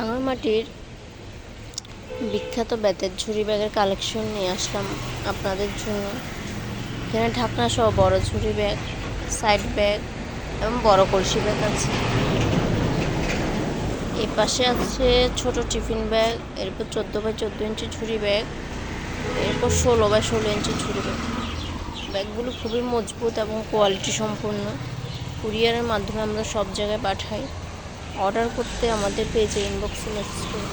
রাঙামাটির বিখ্যাত বেতের ঝুড়ি ব্যাগের কালেকশন নিয়ে আসলাম আপনাদের জন্য। এখানে ঢাকনা সহ বড় ঝুড়ি ব্যাগ সাইড ব্যাগ এবং বড় কলসি ব্যাগ আছে। এই পাশে আছে ছোট টিফিন ব্যাগ এরপর চোদ্দ বাই চোদ্দ ইঞ্চি ঝুড়ি ব্যাগ, এরপর ষোলো বাই ষোলো ইঞ্চি ঝুড়ি ব্যাগ। ব্যাগগুলো খুবই মজবুত এবং কোয়ালিটি সম্পন্ন। কুরিয়ারের মাধ্যমে আমরা সব জায়গায় পাঠাই। অর্ডার করতে আমাদের পেজে ইনবক্সে মেসেজ করুন।